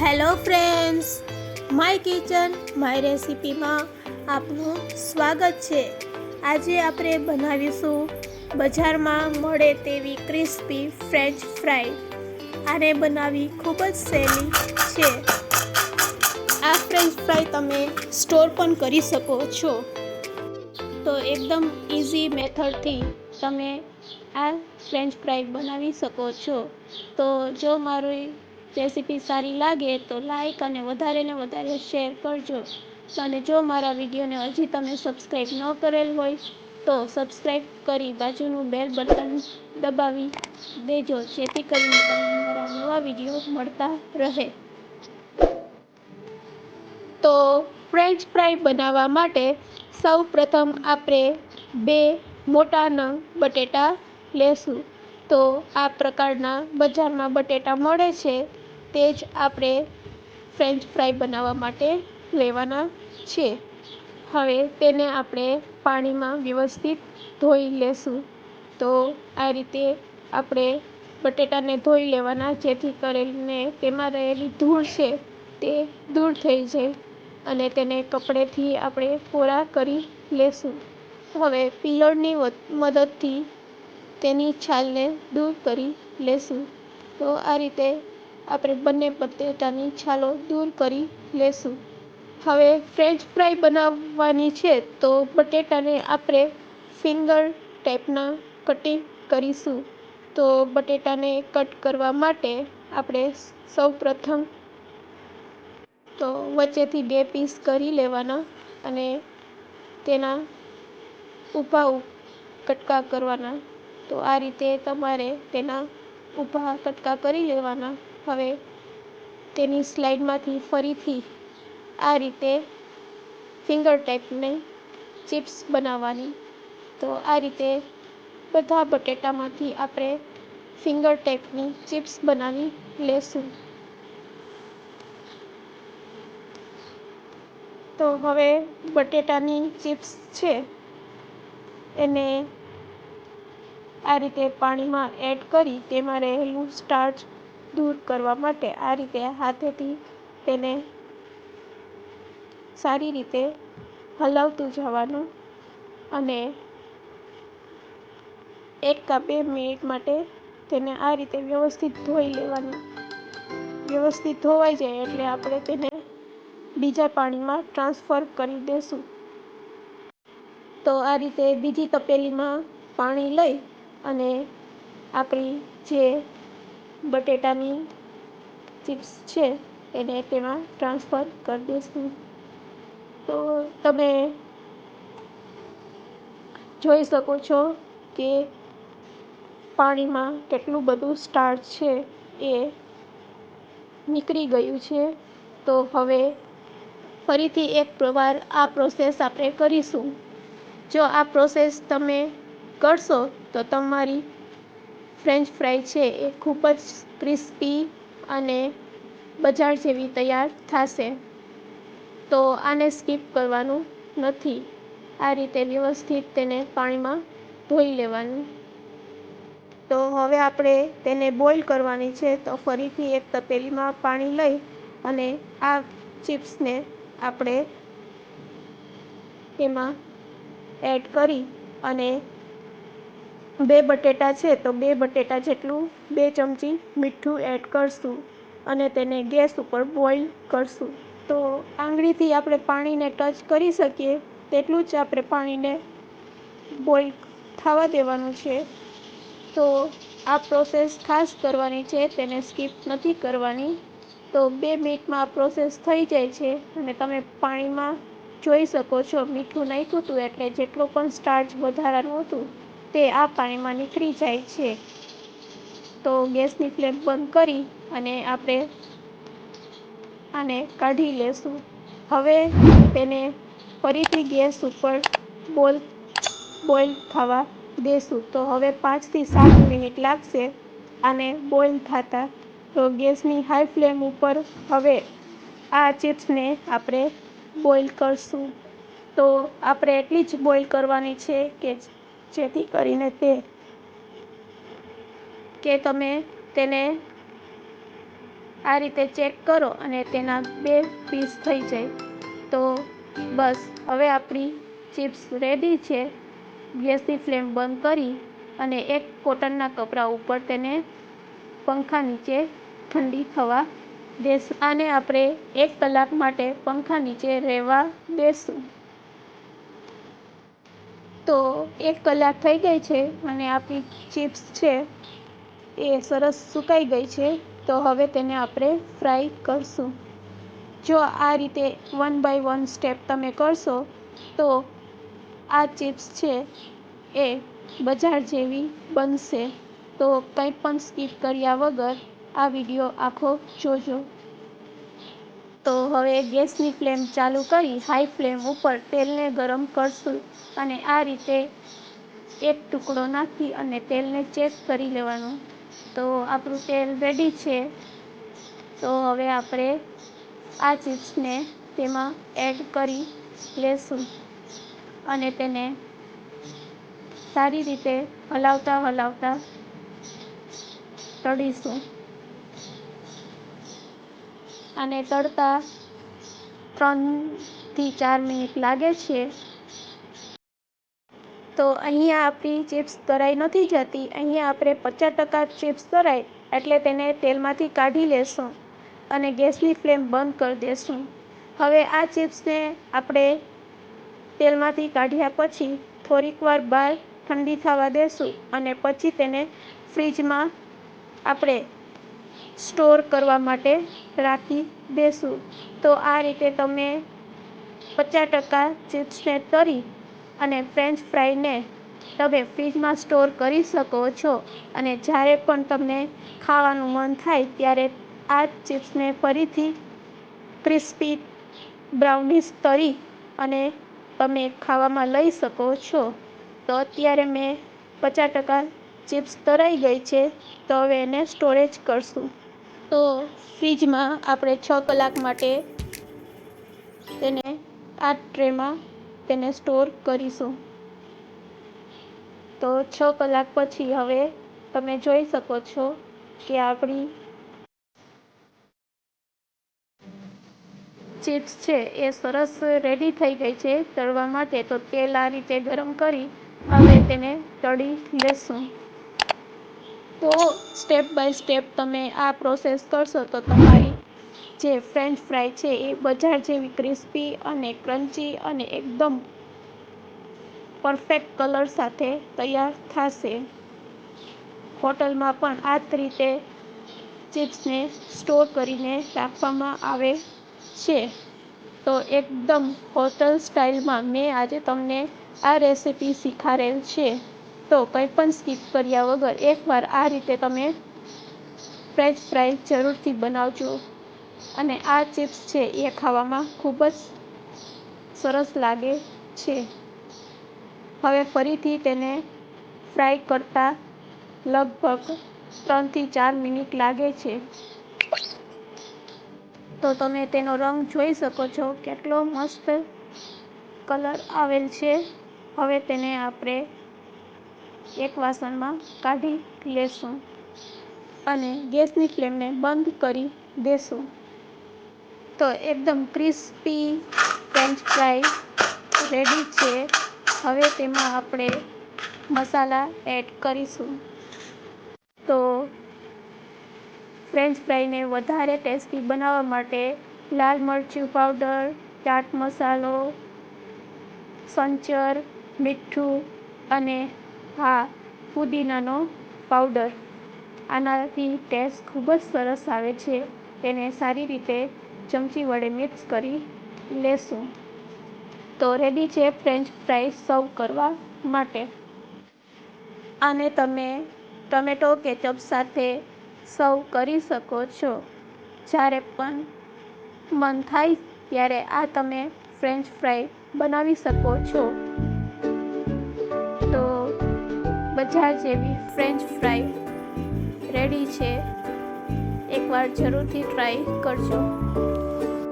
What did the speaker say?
Hello friends my kitchen my રેસિપીમાં આપનું સ્વાગત છે. આજે આપણે બનાવીશું બજારમાં મળે તેવી ક્રિસ્પી ફ્રેન્ચ ફ્રાઈ આને બનાવી ખૂબ જ સહેલી છે. આ ફ્રેન્ચ ફ્રાય તમે સ્ટોર પણ કરી શકો છો. તો એકદમ ઇઝી મેથડથી તમે આ ફ્રેન્ચ ફ્રાય બનાવી શકો છો. તો જો મારી રેસીપી સારી લાગે તો લાઈક અને વધારે ને વધારે શેર કરજો. અને જો મારા વિડીયોને હજી તમે સબસ્ક્રાઈબ ન કરેલ હોય તો સબસ્ક્રાઈબ કરી બાજુનું બેલ બટન દબાવી દેજો, જેથી કરીને તમને મારા નવા વીડિયો મળતા રહે. તો ફ્રેન્ચ ફ્રાય બનાવવા માટે સૌ પ્રથમ આપણે બે મોટા નંગ બટેટા લેશું. તો આ પ્રકારના બજારમાં બટેટા મળે છે. તે જ આપણે ફ્રેંચ ફ્રાય બનાવવા માટે લેવાના છે. હવે તેને આપણે પાણીમાં વ્યવસ્થિત ધોઈ લઈશું તો આ રીતે આપણે બટેટાને ધોઈ લેવાના, જેથી કરીને તેમાં રહેલી ધૂળ છે તે દૂર થઈ જાય અને તેને કપડેથી આપણે કોરા કરી લઈશું હવે પિયળની મદદથી તેની છાલને દૂર કરી લેશું. તો આ રીતે આપણે બંને બટેટાની છાલો દૂર કરી લેશું. હવે ફ્રેન્ચ ફ્રાય બનાવવાની છે તો બટેટાને આપણે ફિંગર ટાઈપના કટિંગ કરીશું. તો બટેટાને કટ કરવા માટે આપણે સૌ પ્રથમ તો વચ્ચેથી બે પીસ કરી લેવાના અને તેના ઊભા કટકા કરવાના. તો આ રીતે તમારે તેના ઊભા કટકા કરી લેવાના. હવે તેની સ્લાઇડમાંથી ફરીથી આ રીતે ફિંગર ટાઈપને ચિપ્સ બનાવવાની. તો આ રીતે બધા બટેટામાંથી આપણે ફિંગર ટાઈપની ચિપ્સ બનાવી લેશું. તો હવે બટેટાની ચિપ્સ છે. એને આ રીતે પાણીમાં એડ કરી તેમાં રહેલું સ્ટાર્ચ દૂર કરવા માટે આ રીતે હાથેથી તેને સારી રીતે હલાવતું જવાનું અને એક કા બે મિનિટ માટે તેને આ રીતે વ્યવસ્થિત ધોઈ લેવાનું. વ્યવસ્થિત ધોવાઈ જાય એટલે આપણે તેને બીજા પાણીમાં ટ્રાન્સફર કરી દેશું. તો આ રીતે બીજી તપેલીમાં પાણી લઈ અને આપણી જે બટેટાની ચિપ્સ છે, એને તેમાં ટ્રાન્સફર કરી દઈશું. તો તમે જોઈ શકો છો કે પાણીમાં કેટલું બધું સ્ટાર્ચ છે એ નીકળી ગયું છે. તો હવે ફરીથી એક વાર આ પ્રોસેસ આપણે કરીશું. જો આ પ્રોસેસ તમે કરશો તો તમારી ફ્રેન્ચ ફ્રાય છે, એ ખૂબ જ ક્રિસ્પી અને બજાર જેવી તૈયાર થશે. તો આને સ્કીપ કરવાનું નથી. આ રીતે વ્યવસ્થિત તેને પાણીમાં ધોઈ લેવાનું. તો હવે આપણે તેને બોઇલ કરવાની છે, તો ફરીથી એક તપેલીમાં પાણી લઈ અને આ ચિપ્સને આપણે તેમાં એડ કરી અને બે બટેટા છે તો બે બટેટા જેટલું, બે ચમચી મીઠું એડ કરીશું અને તેને ગેસ ઉપર બોઇલ કરીશું. તો આંગળીથી આપણે પાણીને ટચ કરી શકીએ, તેટલું જ આપણે પાણીને બોઇલ થવા દેવાનું છે. તો આ પ્રોસેસ ખાસ કરવાની છે, તેને સ્કીપ નથી કરવાની. તો બે મિનિટમાં આ પ્રોસેસ થઈ જાય છે અને તમે પાણીમાં જોઈ શકો છો મીઠું નાખ્યું હતું એટલે જેટલો પણ સ્ટાર્ચ વધારાનું હતું તે આ પાણીમાં નીકળી જાય છે. તો ગેસની ફ્લેમ બંધ કરી અને આપણે આને કાઢી લેશું. હવે તેને ફરીથી ગેસ ઉપર બોલ, બોઇલ થવા દેશું. તો હવે પાંચથી સાત મિનિટ લાગશે આને બોઇલ થતાં. તો ગેસની હાઈ ફ્લેમ ઉપર હવે આ ચિપ્સને આપણે બોઇલ કરશું. તો આપણે એટલી જ બોઇલ કરવાની છે કે જેથી કરીને તે કે તમે તેને આ રીતે ચેક કરો અને તેના બે પીસ થઈ જાય. તો બસ, હવે આપણી ચિપ્સ રેડી છે. ગેસની ફ્લેમ બંધ કરી અને એક કોટનના કપડા ઉપર તેને પંખા નીચે ઠંડી થવા દેશું. આને આપણે એક કલાક માટે પંખા નીચે રહેવા દેશું. તો એક કલાક થઈ ગઈ છે અને આપણી ચિપ્સ છે એ સરસ સુકાઈ ગઈ છે. તો હવે તેને આપણે ફ્રાય કરશું. જો આ રીતે વન બાય વન સ્ટેપ તમે કરશો, તો આ ચિપ્સ છે એ બજાર જેવી બનશે. તો કંઈ પણ સ્કીપ કર્યા વગર આ વીડિયો આખો જોજો. તો હવે ગેસની ફ્લેમ ચાલુ કરી હાઈ ફ્લેમ ઉપર તેલને ગરમ કરશું અને આ રીતે એક ટુકડો નાખી અને તેલને ચેક કરી લેવાનું. તો આપણું તેલ રેડી છે. તો હવે આપણે આ ચિપ્સને તેમાં એડ કરી લેશું અને તેને સારી રીતે હલાવતા હલાવતા તળીશું. અને તળતા ત્રણથી ચાર મિનિટ લાગે છે. તો અહીંયા આપણી ચિપ્સ તરાઈ નથી જતી. અહીંયા આપણે પચાસ ટકા ચિપ્સ તરાય એટલે તેને તેલમાંથી કાઢી લેશું અને ગેસની ફ્લેમ બંધ કરી દેશું. હવે આ ચિપ્સને આપણે તેલમાંથી કાઢ્યા પછી થોડીક વાર બહાર ઠંડી થવા દેશું અને પછી તેને ફ્રીજમાં આપણે સ્ટોર કરવા માટે રાખી દેશું. તો આ રીતે તમે પચાસ ટકા ચિપ્સને તળી અને ફ્રેન્ચ ફ્રાયને તમે ફ્રીજમાં સ્ટોર કરી શકો છો. અને જ્યારે પણ તમને ખાવાનું મન થાય ત્યારે આ ચિપ્સને ફરીથી ક્રિસ્પી બ્રાઉનીસ તળી અને તમે ખાવામાં લઈ શકો છો. તો અત્યારે મેં પચાસ ટકા ચિપ્સ તળાઈ ગઈ છે. તો હવે એને સ્ટોરેજ કરશું. તો ફ્રીજમાં આપણે છ કલાક માટે તેને આ ટ્રેમાં તેને સ્ટોર કરીશું. તો છ કલાક પછી હવે તમે જોઈ શકો છો કે આપણી ચિપ્સ છે એ સરસ રેડી થઈ ગઈ છે તળવા માટે. તો તેલ આ રીતે ગરમ કરી હવે તેને તળી લેશું. તો સ્ટેપ બાય સ્ટેપ તમે આ પ્રોસેસ કરશો તો તમારી જે ફ્રેન્ચ ફ્રાય છે એ બજાર જેવી ક્રિસ્પી અને ક્રન્ચી અને એકદમ પરફેક્ટ કલર સાથે તૈયાર થશે. હોટલમાં પણ આ જ રીતે ચિપ્સને સ્ટોર કરીને રાખવામાં આવે છે. તો એકદમ હોટલ સ્ટાઇલમાં મેં આજે તમને આ રેસીપી શીખાડેલ છે. તો કંઈ પણ સ્કીપ કર્યા વગર એકવાર આ રીતે તમે ફ્રેન્ચ ફ્રાય જરૂરથી બનાવજો. અને આ ચિપ્સ છે એ ખાવામાં ખૂબ જ સરસ લાગે છે. હવે ફરીથી તેને ફ્રાય કરતાં લગભગ ત્રણથી ચાર મિનિટ લાગે છે. તો તમે તેનો રંગ જોઈ શકો છો કેટલો મસ્ત કલર આવેલ છે. હવે તેને આપણે એક વાસણમાં કાઢી લેશું અને ગેસની ફ્લેમને બંધ કરી દેશું. તો એકદમ ક્રિસ્પી ફ્રેન્ચ ફ્રાય રેડી છે. હવે તેમાં આપણે મસાલા એડ કરીશું. તો ફ્રેન્ચ ફ્રાયને વધારે ટેસ્ટી બનાવવા માટે લાલ મરચું પાવડર, ચાટ મસાલો, સંચર, મીઠું અને હા પુદીનાનો પાવડર. આનાથી ટેસ્ટ ખૂબ જ સરસ આવે છે. તેને સારી રીતે ચમચી વડે મિક્સ કરી લેશું. તો રેડી છે ફ્રેન્ચ ફ્રાય સર્વ કરવા માટે. આને તમે ટમેટો કેચઅપ સાથે સર્વ કરી શકો છો. જ્યારે પણ મન થાય ત્યારે આ તમે ફ્રેન્ચ ફ્રાય બનાવી શકો છો. બજાર જેવી ફ્રેન્ચ ફ્રાય રેડી છે. એકવાર જરૂરથી ટ્રાય કરજો.